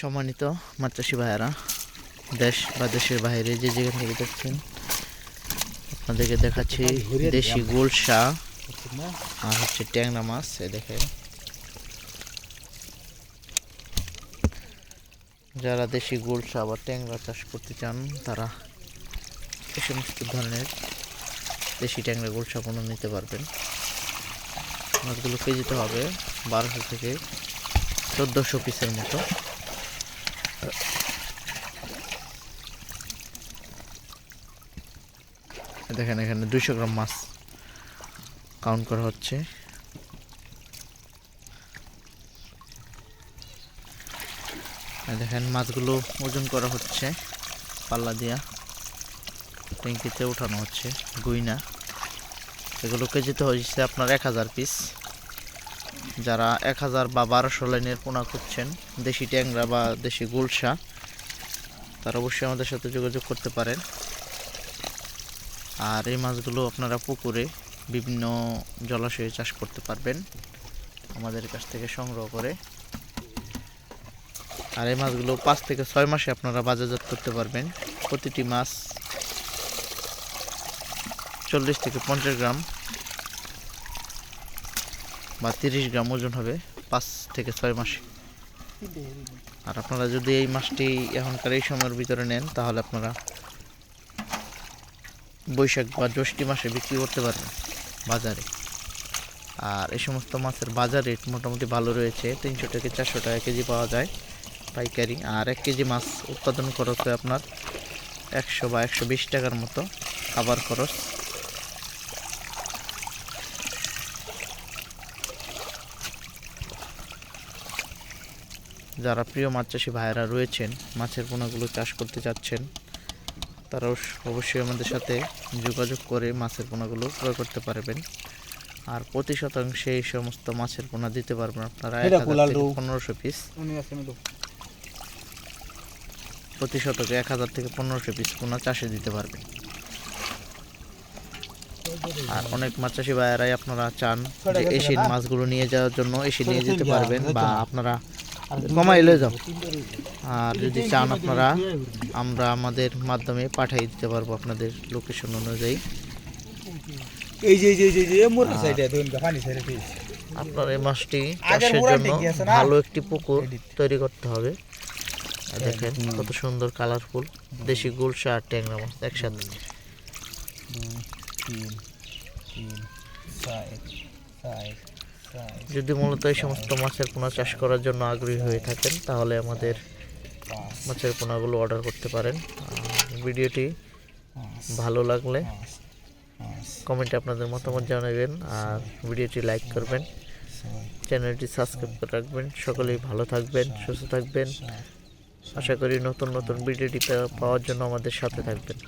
সম্মানিত মাতৃষী ভাইয়েরা, দেশ বা দেশের বাইরে যে যেখান থেকে দেখছেন, আপনাদেরকে দেখাচ্ছি দেশি গোলসা আর হচ্ছে ট্যাংরা মাছ এ দেখেন। যারা দেশি গোলসা বা ট্যাংরা চাষ করতে চান, তারা এই সমস্ত ধরনের দেশি ট্যাংরা গোলসা কোনো নিতে পারবেন। মাছগুলো কেজিতে হবে বারোশো থেকে চোদ্দোশো পিসের মতো। দেখেন, এখানে দুইশো গ্রাম মাছ কাউন্ট করা হচ্ছে। দেখেন, মাছগুলো ওজন করা হচ্ছে, পাল্লা দিয়া। ট্যাঙ্কিতে উঠানো হচ্ছে, গুইনা। এগুলো কেজিতে হয়েছে আপনার এক হাজার পিস যারা এক হাজার বা বারোশো লাইনের পোনা খুঁজছেন, দেশি ট্যাংরা বা দেশি গুলশা, তারা অবশ্যই আমাদের সাথে যোগাযোগ করতে পারেন। আর এই মাছগুলো আপনারা পুকুরে বিভিন্ন জলাশয়ে চাষ করতে পারবেন। আমাদের কাছ থেকে সংগ্রহ করে। আর এই মাছগুলো পাঁচ থেকে ছয় মাসে আপনারা বাজারজাত করতে পারবেন। প্রতিটি মাছ চল্লিশ থেকে পঞ্চাশ গ্রাম বা তিরিশ গ্রাম ওজন হবে পাঁচ থেকে ছয় মাসে। আর আপনারা যদি এই মাছটি এখনকার এই সময়ের ভিতরে নেন, তাহলে আপনারা বৈশাখ বা জ্যৈষ্ঠী মাসে বিক্রি করতে পারবেন বাজারে। আর এই সমস্ত মাছের বাজার রেট মোটামুটি ভালো রয়েছে, তিনশো থেকে চারশো টাকা কেজি পাওয়া যায় পাইকারি। আর এক কেজি মাছ উৎপাদন খরচ হয় আপনার একশো বা একশো বিশ টাকার মতো খাবার খরচ। যারা প্রিয় মাছ চাষি ভাইয়েরা রয়েছেন, মাছের পোনাগুলো চাষ করতে চাচ্ছেন তারাও অবশ্যই আমাদের সাথে যোগাযোগ করে মাছের পোনাগুলো ক্রয় করতে পারবেন। আর প্রতি শতাংশে এই সমস্ত মাছের পোনা দিতে পারবেন আপনারা। এক হাজার থেকে পনেরোশো পিস প্রতি শতকে এক হাজার থেকে পনেরোশো পিস পোনা চাষে দিতে পারবেন। আর অনেক মাছ চাষি ভাইয়েরাই আপনারা চান যে এশিয়ান মাছগুলো নিয়ে যাওয়ার জন্য এসে নিয়ে যেতে পারবেন বা আপনারা কমাই লয়ে যাও। আর যদি চান আপনারা আমরা আমাদের মাধ্যমে পাঠিয়ে দিতে পারব আপনাদের লোকেশন অনুযায়ী। এই যে এই যে এই যে যে মোর সাইডে দুন পানি সাইডে পিস আপনার এই মাছটি চাষের জন্য? ভালো একটি পুকুর তৈরি করতে হবে। দেখেন কত সুন্দর কালারফুল দেশি গুলশা আর ট্যাংরা মাছ একসাথে। তিন তিন যদি মূলত এই সমস্ত মাছের পোনা চাষ করার জন্য আগ্রহী হয়ে থাকেন, তাহলে আমাদের মাছের পোনাগুলো অর্ডার করতে পারেন। ভিডিওটি ভালো লাগলে কমেন্টে আপনাদের মতামত জানাবেন আর ভিডিওটি লাইক করবেন। চ্যানেলটি সাবস্ক্রাইব করে রাখবেন। সকলেই ভালো থাকবেন, সুস্থ থাকবেন। আশা করি নতুন নতুন ভিডিওটি পাওয়ার জন্য আমাদের সাথে থাকবেন।